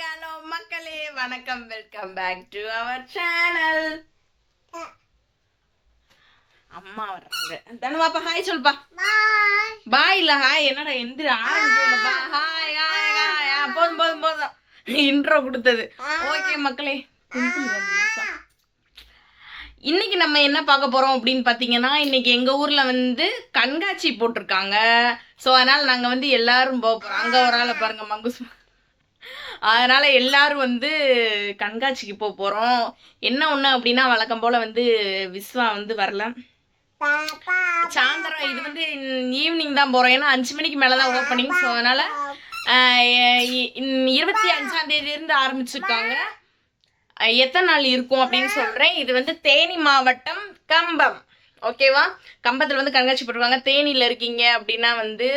Hello மக்களே வணக்கம். Welcome back to our channel அம்மா வர்றாங்க. தனுவாப்பா ஹாய் சொல்பா பாய் இல்ல ஹாய் என்னடா எந்திர ஆரம்பிக்கலப்பா ஹாய் ஹாய் ஹாய் போதும் போதும் போதும். இன்ட்ரோ கொடுத்தது. ஓகே மக்களே. இன்னைக்கு நம்ம என்ன பார்க்க போறோம் அப்படின்னு பார்த்தீங்கன்னா இன்னைக்கு எங்க ஊர்ல வந்து கண்காட்சி போட்டிருக்காங்க. ஸோ அதனால நாங்க வந்து எல்லாரும் போக போறோம் அங்க ஒரு ஆளை பாருங்க மங்குஸ். அதனால எல்லாரும் வந்து கண்காட்சிக்கு போக போறோம். என்ன ஒண்ணு அப்படின்னா வழக்கம் போல வந்து விஸ்வா வந்து வரல. சாயந்தரம் இது வந்து ஈவினிங் தான் போறோம். ஏன்னா அஞ்சு மணிக்கு மேலே தான் ஓப்பனிங் ஸோ அதனால ஆஹ் இருபத்தி அஞ்சாம் ஆரம்பிச்சிருக்காங்க. எத்தனை நாள் இருக்கும் அப்படின்னு சொல்றேன். இது வந்து தேனி மாவட்டம் கம்பம். ஓகேவா? கம்பத்தில் வந்து கண்காட்சி போட்டுருவாங்க தேனியில் இருக்கீங்க அப்படின்னா வந்து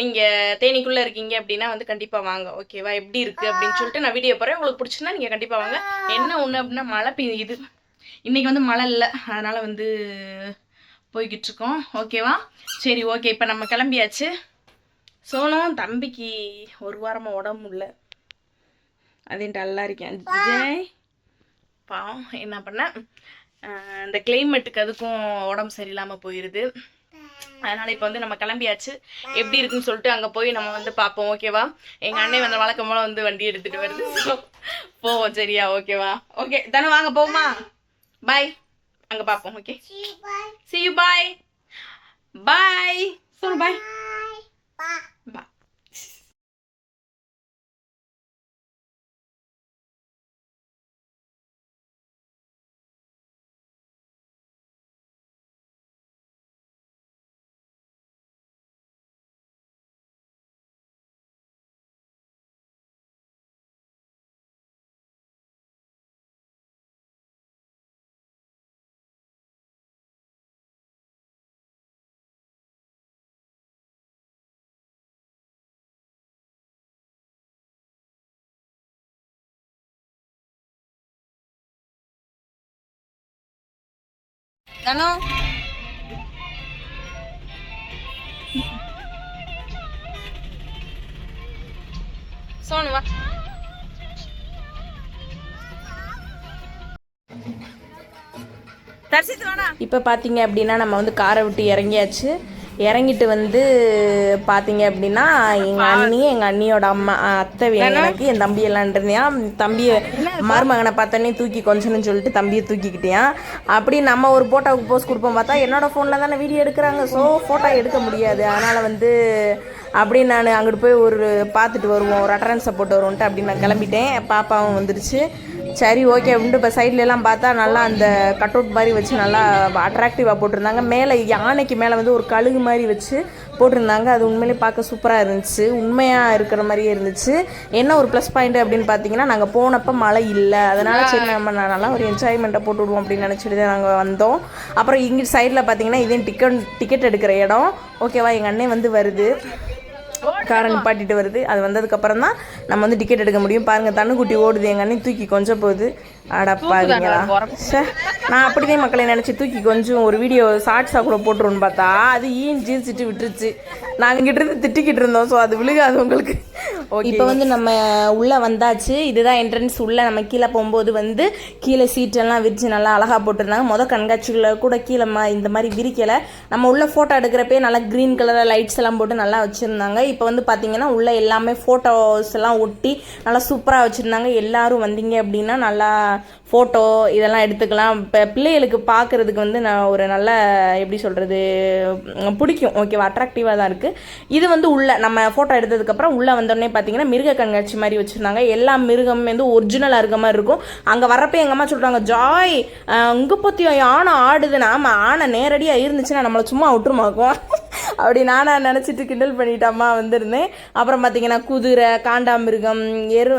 நீங்கள் தேனிக்குள்ளே இருக்கீங்க அப்படின்னா வந்து கண்டிப்பாக வாங்க. ஓகேவா? எப்படி இருக்குது அப்படின்னு சொல்லிட்டு நான் வீடியோ போகிறேன் உங்களுக்கு பிடிச்சிருந்தா நீங்கள் கண்டிப்பாக வாங்க. என்ன ஒன்று அப்படின்னா மழை பெய்யுது. இன்றைக்கி வந்து மழை இல்லை. அதனால் வந்து போய்கிட்டு இருக்கோம். ஓகேவா? சரி ஓகே இப்போ நம்ம கிளம்பியாச்சு. சோனும் தம்பிக்கு ஒரு வாரமாக உடம்பு இல்லை அதே டல்லாக இருக்கேன். ஜெய் பாவம் என்ன பண்ண? இந்த கிளைமேட்டுக்கு அதுக்கும் உடம்பு சரியில்லாமல் போயிடுது அதனால இப்போ வந்து நம்ம கிளம்பியாச்சு. எப்படி இருக்குன்னு சொல்லிட்டு அங்கே போய் நம்ம வந்து பார்ப்போம் ஓகேவா எங்கள் அண்ணன் வந்து வழக்கம் போல வந்து வண்டி எடுத்துகிட்டு வருது. So, போவோம் சரியா? ஓகேவா ஓகே தானே வாங்க போமா பாய் அங்கே பார்ப்போம் okay see you bye. Bye. சொல்லு பாய் பாய் தனு சோனு வா தரிசித்து வேணா இப்போ பார்த்தீங்க அப்படின்னா நம்ம வந்து காரை விட்டு இறங்கியாச்சு. இறங்கிட்டு வந்து பார்த்தீங்க அப்படின்னா எங்கள் அண்ணி எங்கள் அண்ணியோட அம்மா அத்தை எனக்கு என் தம்பி எல்லாம் இருந்தியா தம்பியை மருமகனை பார்த்தோன்னே தூக்கி கொஞ்சம்னு சொல்லிட்டு தம்பியை தூக்கிக்கிட்டியான் அப்படி நம்ம ஒரு ஃபோட்டோவுக்கு போஸ்ட் கொடுப்போம் பார்த்தா என்னோட ஃபோனில் தானே வீடியோ எடுக்கிறாங்க. ஸோ ஃபோட்டோ எடுக்க முடியாது. அதனால் வந்து அப்படி நான் அங்கிட்டு போய் ஒரு பார்த்துட்டு வருவோம். ஒரு அட்ரன்ஸை போட்டு வருவோன்ட்டு அப்படி நான் கிளம்பிட்டேன். பாப்பாவும் வந்துருச்சு. சரி ஓகே அப்படின்ட்டு இப்போ சைட்ல எல்லாம் பார்த்தா நல்லா அந்த கட் அவுட் மாதிரி வச்சு நல்லா அட்ராக்டிவாக போட்டிருந்தாங்க. மேலே யானைக்கு மேலே வந்து ஒரு கழுகு மாதிரி வச்சு போட்டிருந்தாங்க. அது உண்மையிலே பார்க்க சூப்பராக இருந்துச்சு. உண்மையாக இருக்கிற மாதிரியே இருந்துச்சு. என்ன ஒரு ப்ளஸ் பாயிண்ட் அப்படின்னு பார்த்தீங்கன்னா நாங்கள் போனப்போ மழை இல்லை. அதனால சரி நம்ம நல்லா ஒரு என்ஜாய்மெண்ட்டை போட்டு விடுவோம் அப்படின்னு நினச்சிட்டு தான் நாங்கள் வந்தோம். அப்புறம் இங்கே சைடில் பார்த்தீங்கன்னா இதே டிக்கெட் டிக்கெட் எடுக்கிற இடம். ஓகேவா எங்கள் அண்ணன் வந்து வருது. காரை நிப்பாட்டிட்டு வருது. அது வந்ததுக்கப்புறம் தான் நம்ம வந்து டிக்கெட் எடுக்க முடியும். பாருங்க தண்ணுக்குட்டி ஓடுது எங்கள் அண்ணன் தூக்கி கொஞ்சம் போகுது. அடப்பாருங்களா ச்சே நான் அப்படிதான் மக்களை நினச்சி தூக்கி கொஞ்சம் ஒரு வீடியோ ஷார்ட்ஸாக கூட போட்டுருன்னு பார்த்தா அது ஈன் ஜீர்ச்சிட்டு விட்டுருச்சு? நாங்கள் இங்கிட்ட இருந்து திட்டிக்கிட்டு இருந்தோம். ஸோ அது விழுகாது உங்களுக்கு. இப்போ வந்து நம்ம உள்ளே வந்தாச்சு. இதுதான் என்ட்ரன்ஸ் உள்ளே நம்ம கீழே போகும்போது வந்து கீழே சீட்டெல்லாம் விரிச்சு நல்லா அழகாக போட்டிருந்தாங்க. மொதல் கண்காட்சிகளில் கூட கீழே ம இந்த மாதிரி விரிக்கலை. நம்ம உள்ள ஃபோட்டோ எடுக்கிறப்பே நல்லா க்ரீன் கலரில் லைட்ஸ் எல்லாம் போட்டு நல்லா வச்சுருந்தாங்க. இப்போ வந்து பார்த்தீங்கன்னா உள்ள எல்லாமே ஃபோட்டோஸ் எல்லாம் ஒட்டி நல்லா சூப்பராக வச்சுருந்தாங்க. எல்லாரும் வந்தீங்க அப்படின்னா நல்லா ஃபோட்டோ இதெல்லாம் எடுத்துக்கலாம். இப்போ பிள்ளைகளுக்கு பார்க்குறதுக்கு வந்து நான் ஒரு நல்ல எப்படி சொல்கிறது பிடிக்கும். ஓகேவா அட்ராக்டிவாக தான் இருக்குது இது வந்து உள்ள நம்ம ஃபோட்டோ எடுத்ததுக்கப்புறம் உள்ளே வந்தோடனே பார்த்தீங்கன்னா மிருக கண்காட்சி மாதிரி வச்சுருந்தாங்க. எல்லா மிருகமும் வந்து ஒரிஜினலாக இருக்க மாதிரி இருக்கும். அங்கே வரப்போ எங்கள் அம்மா சொல்கிறாங்க ஜாய் இங்கே பற்றி யானை ஆடுதுன்னா நம்ம ஆனை நேரடியாக இருந்துச்சுன்னா நம்மளை சும்மா விட்டுருமாக்கும் அப்படி நானாக நினச்சிட்டு கிண்டல் பண்ணிட்டம்மா வந்திருந்தேன். அப்புறம் பார்த்தீங்கன்னா குதிரை காண்டாமிருகம் எரு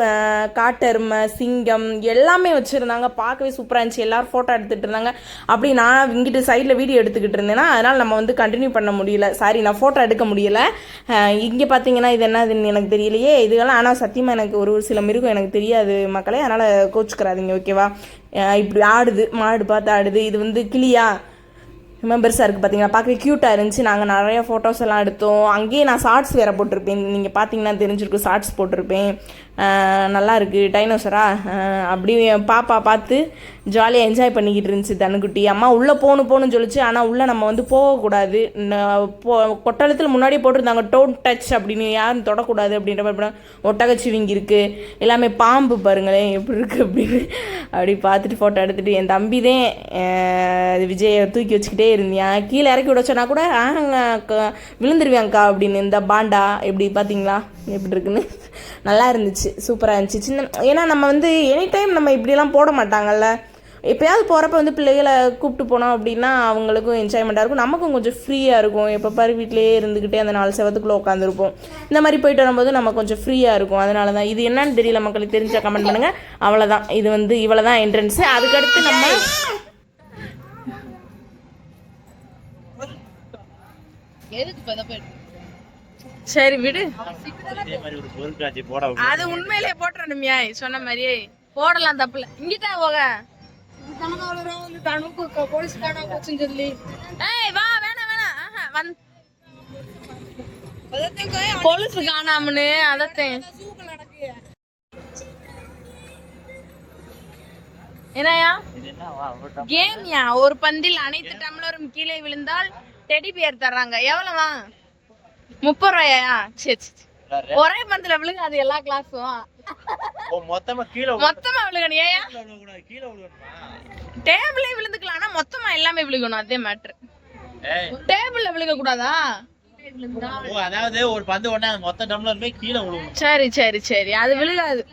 காட்டெருமை சிங்கம் எல்லாமே வச்சுருந்தாங்க. பார்க்கவே சூப்பராக இருந்துச்சு. எல்லாரும் ஃபோட்டோ எடுத்துகிட்டு இருந்தாங்க. அப்படி நான் இங்கிட்டு சைடில் வீடியோ எடுத்துக்கிட்டு இருந்தேன்னா அதனால் நம்ம வந்து கண்டினியூ பண்ண முடியல. சாரி நான் ஃபோட்டோ எடுக்க முடியல. இங்கே பார்த்தீங்கன்னா இது என்னதுன்னு எனக்கு தெரியலையே. இதுக்கெல்லாம் ஆனால் சத்தியமாக எனக்கு ஒரு ஒரு சில மிருகம் எனக்கு தெரியாது மக்களே. அதனால் கோச்சுக்கிறாதீங்க ஓகேவா இப்படி ஆடுது. மாடு பார்த்து ஆடுது. இது வந்து கிளியா? ரொம்ப பெருசாக இருக்குது பார்த்தீங்கன்னா பார்க்க க்யூட்டாக இருந்துச்சு. நாங்கள் நிறைய ஃபோட்டோஸ் எல்லாம் எடுத்தோம். அங்கேயே நான் ஷார்ட்ஸ் வேறு போட்டிருப்பேன். நீங்கள் பார்த்தீங்கன்னா தெரிஞ்சிருக்கும் ஷார்ட்ஸ் போட்டிருப்பேன். நல்லா இருக்குது டைனோசரா அப்படி என் பாப்பா பார்த்து ஜாலியாக என்ஜாய் பண்ணிக்கிட்டு இருந்துச்சு தனுக்குட்டி அம்மா உள்ளே போகணும் போகணும்னு சொல்லிச்சு. ஆனால் உள்ளே நம்ம வந்து போகக்கூடாது. போ கொட்டாளத்தில் முன்னாடியே போட்டிருந்தாங்க டோன் டச் அப்படின்னு. யாரும் தொடக்கூடாது அப்படின்ற மாதிரி ஒட்டகச்சிவிங்கி இருக்குது எல்லாமே பாம்பு பாருங்களேன் எப்படி இருக்குது அப்படின்னு அப்படி பார்த்துட்டு ஃபோட்டோ எடுத்துகிட்டு என் தம்பி தான் விஜயை தூக்கி வச்சுக்கிட்டே இருந்தியான் கீழே இறக்கி விட சொன்னா கூட ஆஹங்க விழுந்துருவியாங்க்கா அப்படின்னு. இந்த பாண்டா எப்படி பார்த்தீங்களா எப்படி இருக்குன்னு? நல்லா இருந்துச்சு சூப்பராக இருந்துச்சு. சின்ன ஏன்னா நம்ம வந்து எனி டைம் நம்ம இப்படிலாம் போட மாட்டாங்கல்ல. எப்பயாவது போகிறப்ப வந்து பிள்ளைகளை கூப்பிட்டு போனோம் அப்படின்னா அவங்களுக்கும் என்ஜாய்மெண்ட்டாக இருக்கும். நமக்கும் கொஞ்சம் ஃப்ரீயாக இருக்கும். எப்போ பாரு வீட்டிலேயே இருந்துக்கிட்டே அந்த நாலு செவத்துக்குள்ளே உட்காந்துருப்போம் இந்த மாதிரி போயிட்டு வரும்போது நம்ம கொஞ்சம் ஃப்ரீயாக இருக்கும். அதனால தான் இது என்னன்னு தெரியல மக்களுக்கு தெரிஞ்சா கமெண்ட் பண்ணுங்கள் அவ்வளோதான் இது வந்து இவ்வளோ தான் என்ட்ரன்ஸு அதுக்கடுத்து நம்ம சரி விடு. அது உண்மையிலேயே போட்டுறணுமியா சொன்ன மாதிரியே. போடலாம் தப்புல. இங்கிட்டா போக. கொலுசு காணாமனு அதத்தேன் என்னயா கேம்யா? ஒரு பந்தில் அனைத்து டம்ளரும் கீழே விழுந்தால் டெடி பியர் தர்றாங்க. எவ்வளவா? முப்பது ரூபாயா? சரி சரி? ஒரே பந்தில விழுகாது எல்லா கிளாஸும் ஓ, மொத்தமா கீழே மொத்தமா விழுகணும் ஏயா? கீழே? டேபிளே விழுந்துக்கலாம் ஆனா மொத்தமா எல்லாமே விழுகணும் அதே மேட்ரு டேபிள்ல விழுக கூடாதா? ஓ, அதாவது ஒரு பந்து உடனே அது மொத்த டம்ளருமே கீழே விழுகணும். சரி சரி சரி அது விழுகாது.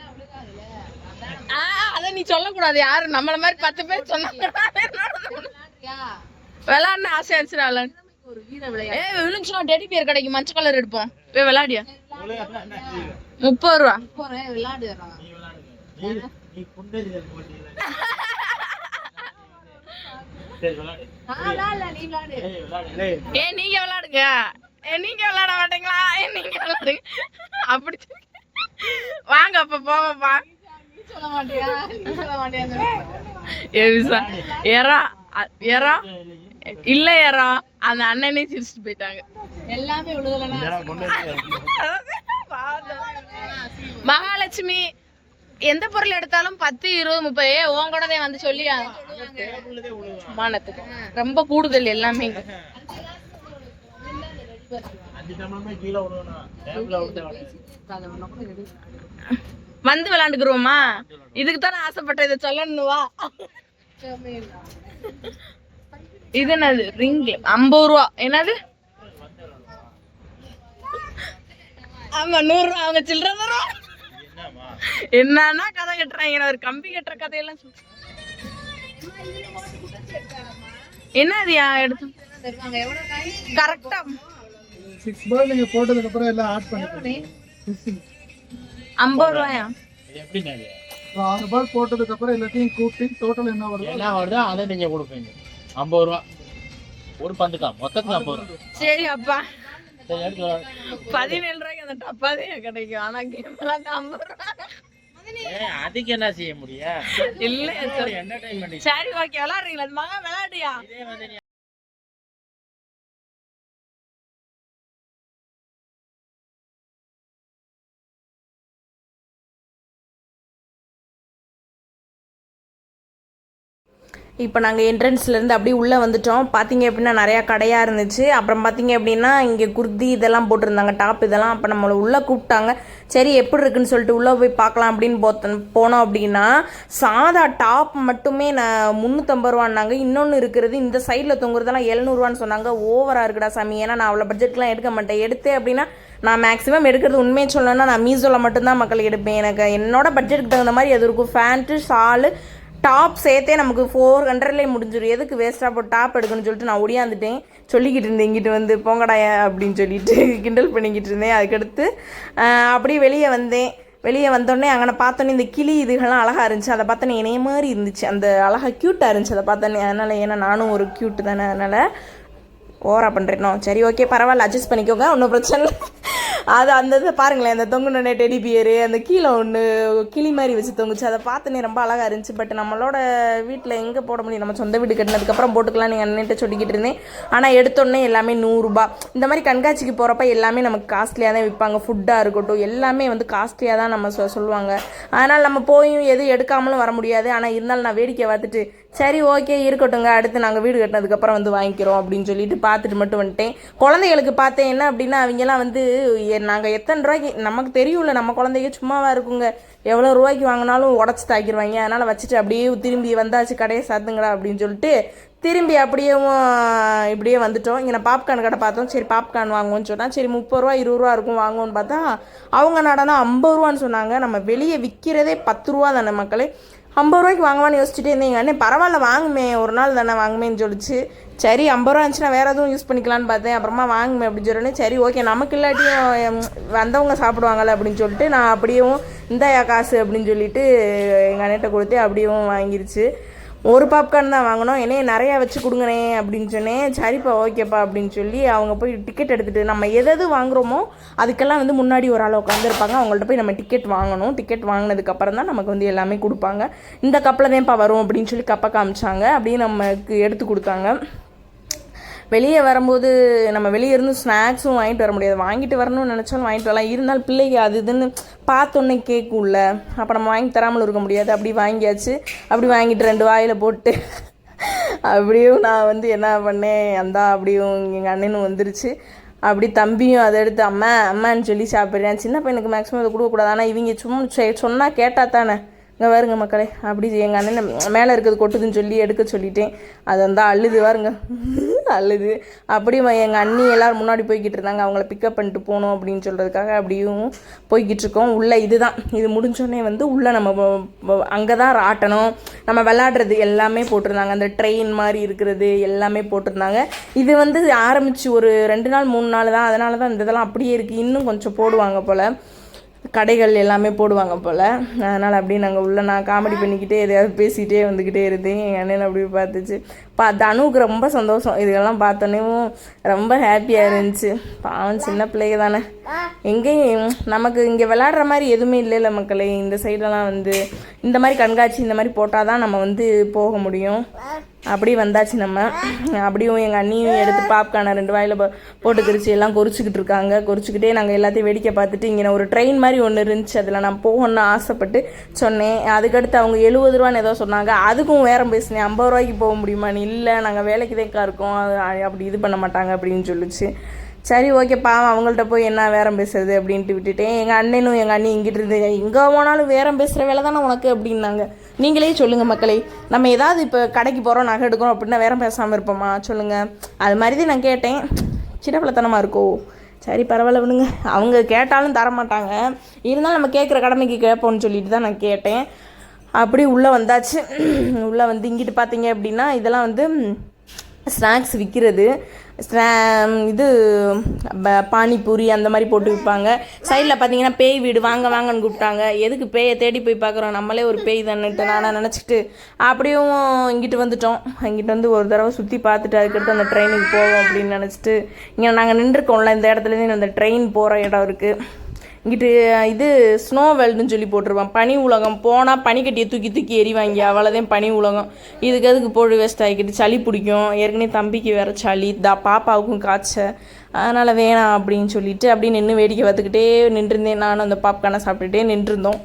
ஆ அத நீ சொல்லக்கூடாது யாரு நம்மள மாதிரி பத்து பேர் சொன்னாங்க விளையாடுன ஆசை ஆச்சுடா விளையாடு ஏ விழுந்துச்சுனா டெடி பியர் கிடைக்கும் மஞ்சள் கலர் எடுப்போம். போய் விளையாடியா? முப்பது ரூபா. ஏ நீங்க விளையாடுங்க. ஏ நீங்க விளையாட மாட்டீங்களா? நீங்க விளையாடுங்க. அப்படி சொல்லி. வாங்க அப்ப போவோம்ப்பா ஏ விசா எறா அ- எறா. இல்ல அந்த அண்ணனே சிரிச்சுட்டு போயிட்டாங்க. குண்டெறிதல். மகாலட்சுமி எந்த பொருள் எடுத்தாலும் பத்து இருபது முப்பது. ஏ உன் கூடதே வந்து சொல்லி. மானத்துக்கு. ரொம்ப கூடுதல் எல்லாமே. வந்து விளையாண்டுக்குருவோமா இதுக்கு தான் நான் ஆசைப்பட்டேன் இதை சொல்லணும் வா. இது என்னது? ரிங் ஐம்பது ரூபா. என்னது? ஆமா நூறு அவங்க சில்லற தரும்? என்னன்னா கதை கட்டுறாங்க ஒரு கம்பி கட்டுற கதையெல்லாம் சொல்லு. என்னதுயா எடுத்து கரெக்டா சிக்ஸ் பால் நீங்க போட்டதுக்கு அப்புறம் எல்லாம் ஆட் பண்ணிக்கணும் ஐம்பது ரூபாயா? ஆறு பால் போட்டதுக்கு அப்புறம் எல்லாத்தையும் கூட்டி டோட்டல் என்ன வருதோ என்ன வருதோ அதை நீங்க கொடுப்பீங்க. ஐம்பது ரூபா. ஒரு பந்துக்கா? மொத்தத்துக்கு ஐம்பது ரூபா. சரி அப்பா. சரி எடுத்து வா. பதினேழு ரூபாய்க்கு அந்த டப்பாதே கிடைக்கும். ஆனா கேம்லாம் ஐம்பது ரூபா. ஏய், அதுக்கு என்ன செய்ய முடியும்? இல்ல என்டர்டைன்மெண்ட் சரி. ஓகே விளையாடுறீங்களா மகா விளையாடுயா இப்போ நாங்கள் என்ட்ரன்ஸ்லேருந்து அப்படியே உள்ளே வந்துட்டோம். பார்த்தீங்க அப்படின்னா நிறையா கடையாக இருந்துச்சு. அப்புறம் பார்த்தீங்க அப்படின்னா இங்கே குர்தி இதெல்லாம் போட்டிருந்தாங்க டாப் இதெல்லாம். அப்போ நம்மளை உள்ளே கூப்பிட்டாங்க. சரி எப்படி இருக்குன்னு சொல்லிட்டு உள்ளே போய் பார்க்கலாம் அப்படின்னு போத்தன் போனோம் அப்படின்னா சாதா டாப் மட்டுமே நான் முந்நூற்றம்பது ரூபான்னாங்க. இன்னொன்று இருக்கிறது இந்த சைடில் தொங்குறதெல்லாம் எழுநூறுவான்னு சொன்னாங்க. ஓவராக இருக்குடா சாமி. ஏன்னா நான் அவ்வளோ பட்ஜெட்லாம் எடுக்க மாட்டேன். எடுத்தேன் அப்படின்னா நான் மேக்ஸிமம் எடுக்கிறது உண்மையை சொல்லணும்னா நான் மீசோவில் மட்டும்தான் மக்கள் எடுப்பேன். எனக்கு என்னோட பட்ஜெட்டுக்கு தகுந்த மாதிரி அது இருக்கும். ஃபேண்ட்டு ஷாலு டாப் சேர்த்தே நமக்கு ஃபோர் ஹண்ட்ரட்லேயே முடிஞ்சிடும் எதுக்கு வேஸ்ட்டாக போட்டு டாப் எடுக்கணும்னு சொல்லிட்டு நான் ஒடியாந்துட்டேன். சொல்லிக்கிட்டு இருந்தேன் இங்கிட்டு வந்து போங்கடாய அப்படின்னு சொல்லிட்டு கிண்டல் பண்ணிக்கிட்டு இருந்தேன். அதுக்கடுத்து அப்படியே வெளியே வந்தேன். வெளியே வந்தோடனே அங்கே பார்த்தோன்னே இந்த கிளி இதுகள்லாம் அழகாக இருந்துச்சு. அதை பார்த்தோன்னே என்னைய மாதிரி இருந்துச்சு. அந்த அழகாக க்யூட்டாக இருந்துச்சு அதை பார்த்தோன்னே. அதனால் ஏன்னா நானும் ஒரு க்யூட்டு தானே. அதனால் ஓவராக பண்ணுறேனோ சரி ஓகே பரவாயில்ல அட்ஜஸ்ட் பண்ணிக்கோங்க. ஒன்றும் பிரச்சனை இல்லை. அது அந்த இதை பாருங்களேன் அந்த தொங்குனோடனே டெடி பியரு அந்த கீழே ஒன்று கிளி மாதிரி வச்சு தொங்குச்சு. அதை பார்த்தனே ரொம்ப அழகாக இருந்துச்சு. பட் நம்மளோட வீட்டில் எங்கே போட முடியும்? நம்ம சொந்த வீடு கட்டினதுக்கப்புறம் போட்டுக்கலாம் நீங்கள் அண்ணன்ட்ட சொல்லிக்கிட்டு இருந்தேன். ஆனால் எடுத்தோடனே எல்லாமே நூறுரூபா இந்த மாதிரி கண்காட்சிக்கு போகிறப்ப எல்லாமே நமக்கு காஸ்ட்லியாக தான் விற்பாங்க ஃபுட்டாக இருக்கட்டும் எல்லாமே வந்து காஸ்ட்லியாக தான் நம்ம சொ சொல்லுவாங்க. அதனால் நம்ம போயும் எதுவும் எடுக்காமலும் வர முடியாது. ஆனால் இருந்தாலும் நான் வேடிக்கை பார்த்துட்டு சரி ஓகே இருக்கட்டுங்க அடுத்து நாங்கள் வீடு கட்டினதுக்கப்புறம் வந்து வாங்கிக்கிறோம் அப்படின்னு சொல்லிட்டு பார்த்துட்டு மட்டும் வந்துட்டேன். குழந்தைகளுக்கு பார்த்தேன் என்ன அப்படின்னா அவங்கெல்லாம் வந்து நாங்கள் எத்தனை ரூபாய்க்கு நமக்கு தெரியும்ல நம்ம குழந்தைங்க சும்மாவாக இருக்குங்க. எவ்வளோ ரூபாய்க்கு வாங்கினாலும் உடச்சி தாக்கிடுவாங்க அதனால் வச்சுட்டு அப்படியே திரும்பி வந்தாச்சு கடையை சாத்துங்கடா அப்படின்னு சொல்லிட்டு திரும்பி அப்படியே இப்படியே வந்துட்டோம். இங்கே நான் பாப்கார்ன் கடை பார்த்தோம். சரி பாப்கார்ன் வாங்குவோம்னு சொன்னால் சரி முப்பது ரூபா இருபது ரூபா இருக்கும் வாங்குவோன்னு பார்த்தா அவங்க நடனா ஐம்பது ரூபான்னு சொன்னாங்க. நம்ம வெளியே விற்கிறதே பத்து ரூபா தானே மக்களே. ஐம்பது ரூபாய்க்கு வாங்குவான்னு யோசிச்சுட்டே இருந்தேன். எங்கள் அண்ணன் பரவாயில்ல வாங்குமே. ஒரு நாள் தானே வாங்குமேன்னு சொல்லிச்சு. சரி ஐம்பது ரூபா இருந்துச்சுன்னா வேறு எதுவும் யூஸ் பண்ணிக்கலான்னு பார்த்தேன். அப்புறமா வாங்குமே அப்படின்னு சொன்னேன் சரி ஓகே நமக்கு இல்லாட்டியும் வந்தவங்க சாப்பிடுவாங்கள்ல அப்படின்னு சொல்லிட்டு நான் அப்படியும் இந்தாயா காசு அப்படின்னு சொல்லிட்டு எங்கள் அண்ணகிட்ட கொடுத்து அப்படியும் வாங்கிருச்சு. ஒரு பாப்கார்ன் தான் வாங்கினோம் என்னையே நிறையா வச்சு கொடுங்கண்ணே அப்படின்னு சொன்னேன். சரிப்பா ஓகேப்பா அப்படின்னு சொல்லி அவங்க போய் டிக்கெட் எடுத்துகிட்டு நம்ம எது வாங்குகிறோமோ வாங்குறோமோ அதுக்கெல்லாம் வந்து முன்னாடி ஒரு ஆள் உட்காந்துருப்பாங்க அவங்கள்ட்ட போய் நம்ம டிக்கெட் வாங்கணும். டிக்கெட் வாங்கினதுக்கப்புறம் தான் நமக்கு வந்து எல்லாமே கொடுப்பாங்க. இந்த கப்பில் தான்ப்பா வரும் அப்படின்னு சொல்லி கப்பை காமிச்சாங்க. அப்படியே நமக்கு எடுத்து கொடுத்தாங்க. வெளியே வரும்போது நம்ம வெளியே இருந்து ஸ்நாக்ஸும் வாங்கிட்டு வர முடியாது. வாங்கிட்டு வரணும்னு நினச்சாலும் வாங்கிட்டு வரலாம். இருந்தாலும் பிள்ளைக்கு அது இதுன்னு பார்த்தோன்னே கேட்கும்ல அப்போ நம்ம வாங்கி தராமல் இருக்க முடியாது. அப்படி வாங்கியாச்சு. அப்படி வாங்கிட்டு ரெண்டு வாயில் போட்டு அப்படியும் நான் வந்து என்ன பண்ணேன்? அந்த அப்படியும் எங்கள் அண்ணனும் வந்துருச்சு. அப்படி தம்பியும் அதை எடுத்து அம்மா அம்மான்னு சொல்லி சாப்பிட்றேன். சின்ன பையனுக்கு மேக்ஸிமம் அதை கொடுக்கக்கூடாது. ஆனால் இவங்க சும்மா சொன்னால் கேட்டால் தானே. இங்கே வருங்க மக்களே அப்படி எங்கள் அண்ணன் மேலே இருக்கிறது கொட்டுதுன்னு சொல்லி எடுக்க சொல்லிட்டேன். அது வந்து அழுது பாருங்க. அழுது. அப்படியும் எங்கள் அண்ணி எல்லோரும் முன்னாடி போய்கிட்டு இருந்தாங்க. அவங்கள பிக்கப் பண்ணிட்டு போகணும் அப்படின்னு சொல்கிறதுக்காக அப்படியும் போய்கிட்டு இருக்கோம். உள்ளே இதுதான். இது முடிஞ்சோடனே வந்து உள்ளே நம்ம அங்கே தான் ராட்டணும். நம்ம விளாடுறது எல்லாமே போட்டிருந்தாங்க. அந்த ட்ரெயின் மாதிரி இருக்கிறது எல்லாமே போட்டிருந்தாங்க. இது வந்து ஆரம்பித்து ஒரு ரெண்டு நாள் மூணு நாள் தான். அதனால தான் இந்த இதெல்லாம் அப்படியே இருக்குது இன்னும் கொஞ்சம் போடுவாங்க போல். கடைகள் எல்லாமே போடுவாங்க போல். அதனால் அப்படியே நாங்கள் உள்ளே நான் காமெடி பண்ணிக்கிட்டே எதையாவது பேசிகிட்டே வந்துக்கிட்டே இருந்தேன். எங்கள் அண்ணன் அப்படியே பார்த்துச்சு. பா தனுவுக்கு ரொம்ப சந்தோஷம். இதெல்லாம் பார்த்தோன்னேவும் ரொம்ப ஹாப்பியாக இருந்துச்சு. பாவம் சின்ன பிள்ளைங்க தானே. எங்கேயும் நமக்கு இங்கே விளாடுற மாதிரி எதுவுமே இல்லைல்ல மக்களே. இந்த சைடெல்லாம் வந்து இந்த மாதிரி கண்காட்சி இந்த மாதிரி போட்டால் தான் நம்ம வந்து போக முடியும். அப்படி வந்தாச்சு நம்ம. அப்படியும் எங்கள் அண்ணியும் எடுத்து பாப்கார்னை ரெண்டு வாயில் போ- போட்டு கிரிச்சு எல்லாம் கொறிச்சிக்கிட்டு இருக்காங்க. கொறிச்சிக்கிட்டே நாங்கள் எல்லாத்தையும் வேடிக்கை பார்த்துட்டு இங்கே ஒரு ட்ரெயின் மாதிரி ஒன்று இருந்துச்சு. அதில் நான் போகணும்னு ஆசைப்பட்டு சொன்னேன். அதுக்கடுத்து அவங்க எழுபது ரூபான்னு ஏதோ சொன்னாங்க. அதுக்கும் வேற பேசினேன். ஐம்பது ரூபாய்க்கு போக முடியுமான்னு இல்லை நாங்கள் வேலைக்கு தேக்கா இருக்கோம். அது அப்படி இது பண்ண மாட்டாங்க அப்படின்னு சொல்லிச்சு. சரி ஓகே பாவம் அவங்கள்ட்ட போய் என்ன வேறம் பேசுறது அப்படின்ட்டு விட்டுட்டேன். எங்கள் அண்ணனும் எங்கள் அண்ணி இங்கிட்டு இருந்து எங்கே போனாலும் வேறம் பேசுகிற வேலை தானே உனக்கு? அப்படின்னாங்க. நீங்களே சொல்லுங்கள் மக்களே. நம்ம ஏதாவது இப்போ கடைக்கு போகிறோம் நகை எடுக்கிறோம் அப்படின்னா வேற பேசாமல் இருப்போமா? சொல்லுங்கள் அது மாதிரி தான் நான் கேட்டேன். சின்ன பிள்ளைத்தனமாக இருக்கோ? சரி பரவாயில்ல விடுங்க. அவங்க கேட்டாலும் தர மாட்டாங்க இருந்தாலும் நம்ம கேட்குற கடமைக்கு கேட்போம்னு சொல்லிட்டு தான் நான் கேட்டேன். அப்படி உள்ளே வந்தாச்சு. உள்ளே வந்து இங்கிட்டு பார்த்தீங்க அப்படின்னா இதெல்லாம் வந்து ஸ்நாக்ஸ் விற்கிறது இது ப- பானிபூரி அந்த மாதிரி போட்டு விற்பாங்க. சைடில் பார்த்தீங்கன்னா பேய் வீடு வாங்க வாங்கன்னு கூப்பிட்டாங்க. எதுக்கு பேயை தேடி போய் பார்க்குறோம்? நம்மளே ஒரு பேய் தானேட்டு நானாக நினச்சிட்டு அப்படியும் இங்கிட்டு வந்துட்டோம். இங்கிட்டு வந்து ஒரு தடவை சுற்றி பார்த்துட்டு அதுக்கடுத்து அந்த ட்ரெயினுக்கு போவோம் அப்படின்னு நினச்சிட்டு இங்கே நாங்கள் நின்றுருக்கோம்ல இந்த இடத்துலேருந்து அந்த ட்ரெயின் போகிற இடம் இருக்குது இங்கிட்டு இது ஸ்னோ வேல்டுன்னு சொல்லி போட்டிருப்பான். பனி உலகம். போனால் பனிக்கட்டியை தூக்கி தூக்கி எறிவாங்க. அவ்வளோதான் பனி உலகம். இதுக்கு அதுக்கு போடு வேஸ்ட் ஆகிக்கிட்டு? சளி பிடிக்கும். ஏற்கனவே தம்பிக்கு வேற சளி. தா பாப்பாவுக்கும் காய்ச்ச அதனால் வேணாம் அப்படின்னு சொல்லிட்டு அப்படியே நின்று வேடிக்கை பார்த்துக்கிட்டே நின்றுருந்தேன். நானும் அந்த பாப்கார்னை சாப்பிட்டுட்டே நின்றுருந்தோம்.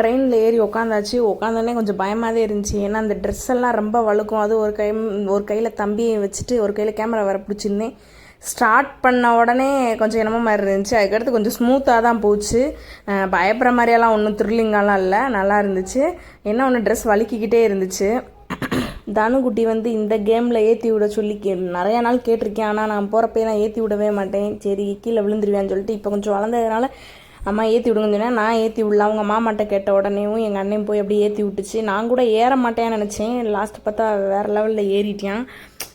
ட்ரெயினில் ஏறி உக்காந்தாச்சு. உட்காந்தோடனே கொஞ்சம் பயமாகவே இருந்துச்சு. ஏன்னா அந்த ட்ரெஸ் எல்லாம் ரொம்ப வழுக்கும். அது ஒரு கை ஒரு கையில் தம்பியை வச்சுட்டு ஒரு கையில் கேமரா வர பிடிச்சிருந்தேன் ஸ்டார்ட் பண்ண உடனே கொஞ்சம் என்னமோ மாதிரி இருந்துச்சு. அதுக்கடுத்து கொஞ்சம் ஸ்மூத்தாக தான் போச்சு. பயப்படுற மாதிரியெல்லாம் ஒன்றும் த்ரில்லிங்காலாம் இல்லை. நல்லா இருந்துச்சு. என்ன ஒன்று ட்ரெஸ் வலிக்கிக்கிட்டே இருந்துச்சு. தனுக்குட்டி வந்து இந்த கேமில் ஏற்றி விட சொல்லி கே நிறையா நாள் கேட்டிருக்கேன். ஆனால் நான் போகிறப்பே நான் ஏற்றி விடவே மாட்டேன். சரி கீழே விழுந்துருவேன்னு சொல்லிட்டு இப்போ கொஞ்சம் வளர்ந்ததுனால அம்மா ஏற்றி விடுங்கன்னு சொன்னேன். நான் ஏற்றி விடல. அவங்க மாமாட்ட கேட்ட உடனேவும் எங்கள் அண்ணன் போய் அப்படியே ஏற்றி விட்டுச்சு. நான் கூட ஏற மாட்டேன்னு நினச்சேன். லாஸ்ட்டு பார்த்தா வேறு லெவலில் ஏறிட்டான்.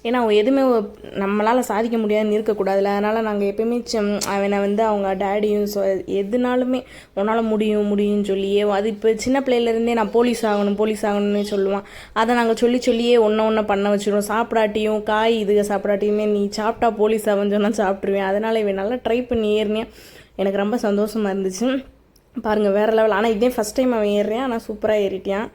ஏன்னா அவன் எதுவுமே நம்மளால் சாதிக்க முடியாதுன்னு இருக்கக்கூடாதுல அதனால் நாங்கள் எப்பயுமே சிம்- அவனை வந்து அவங்க டேடியும் சொ எதுனாலுமே உன்னால் முடியும் முடியும்னு சொல்லியே அது இப்போ சின்ன பிள்ளையிலேருந்தே நான் போலீஸ் ஆகணும் போலீஸ் ஆகணும்னு சொல்லுவான். அதை நாங்கள் சொல்லி சொல்லியே ஒன்று ஒன்று பண்ண வச்சுருவோம். சாப்பிடாட்டியும் காய் இதுக சாப்பிடாட்டியுமே நீ சாப்பிட்டா போலீஸ் ஆகுன்னு சொன்னால் சாப்பிட்ருவேன் அதனால் இவன் நல்லா ட்ரை பண்ணி ஏறினேன். எனக்கு ரொம்ப சந்தோஷமாக இருந்துச்சு. பாருங்கள் வேறு லெவல் ஆனால் இதே ஃபஸ்ட் டைம் அவன் ஏறுறேன். ஆனால் சூப்பராக ஏறிட்டான்.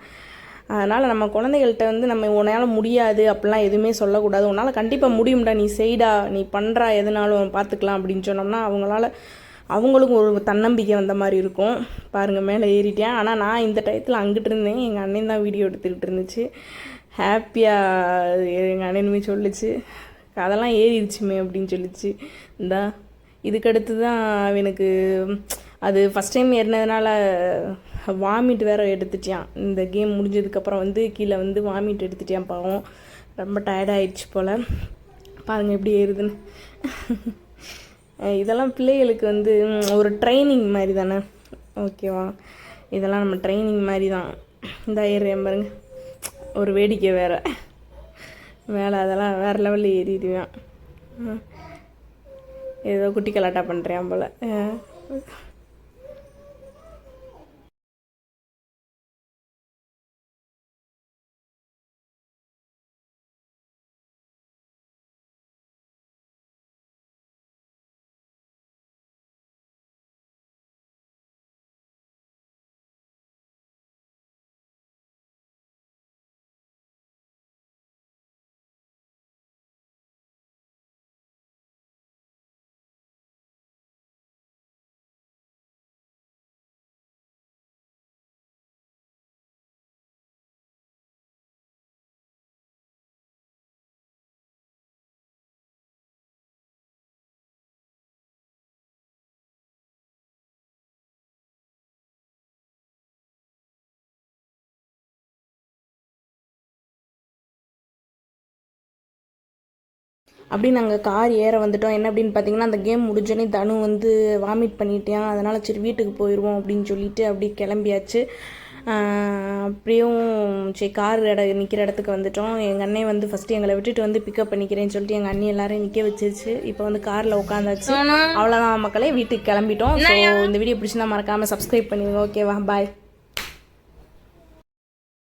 அதனால் நம்ம குழந்தைகள்கிட்ட வந்து நம்ம உன்னால் முடியாது அப்படிலாம் எதுவுமே சொல்லக்கூடாது. உன்னால் கண்டிப்பாக முடியும்டா. நீ செய்டா. நீ பண்ணுறா எதுனாலும் பார்த்துக்கலாம் அப்படின்னு சொன்னோம்னா அவங்களால அவங்களுக்கும் ஒரு தன்னம்பிக்கை வந்த மாதிரி இருக்கும். பாருங்கள் மேலே ஏறிட்டேன். ஆனால் நான் இந்த டயத்தில் அங்கிட்டு இருந்தேன். எங்கள் அண்ணன் தான் வீடியோ எடுத்துக்கிட்டு இருந்துச்சு. ஹாப்பியாக எங்கள் அண்ணனுமே சொல்லுச்சு. அதெல்லாம் ஏறிடுச்சுமே அப்படின்னு சொல்லிச்சு. இந்தா இதுக்கடுத்து தான் அவனுக்கு அது ஃபஸ்ட் டைம் ஏறினதுனால வாமிட் வேற எடுத்துட்டியான் இந்த கேம் முடிஞ்சதுக்கப்புறம் வந்து கீழே வந்து வாமிட் எடுத்துட்டியான் பாவம். ரொம்ப டயர்டாயிடுச்சு போல். பாருங்கள் எப்படி ஏறுதுன்னு. இதெல்லாம் பிள்ளைகளுக்கு வந்து ஒரு ட்ரைனிங் மாதிரி தானே ஓகேவா? இதெல்லாம் நம்ம ட்ரைனிங் மாதிரி தான் இந்த ஏறுறேன் பாருங்க. ஒரு வேடிக்கை வேறு. மேலே அதெல்லாம் வேறு லெவலில் ஏறிடுவேன். ம். ஏதோ குட்டி கலாட்டா பண்ணுறேன் போல். அப்படி நாங்கள் கார் ஏற வந்துட்டோம். என்ன அப்படின்னு பார்த்தீங்கன்னா அந்த கேம் முடிஞ்சோடனே தனு வந்து வாமிட் பண்ணிட்டான். அதனால் சரி வீட்டுக்கு போயிடுவோம் அப்படின்னு சொல்லிட்டு அப்படி கிளம்பியாச்சு. அப்படியும் சரி கார் இட நிற்கிற இடத்துக்கு வந்துட்டோம். எங்கள் அண்ணன் வந்து ஃபஸ்ட்டு எங்களை விட்டுட்டு வந்து பிக்கப் பண்ணிக்கிறேன்னு சொல்லிட்டு எங்கள் அண்ணி எல்லாரையும் நிற்க வச்சிருச்சு. இப்போ வந்து காரில் உட்காந்தாச்சு அவ்வளோதான் மக்களே வீட்டுக்கு கிளம்பிட்டோம். ஸோ இந்த வீடியோ பிடிச்சிருந்தா மறக்காமல் சப்ஸ்கிரைப் பண்ணிடுங்க ஓகேவா பாய்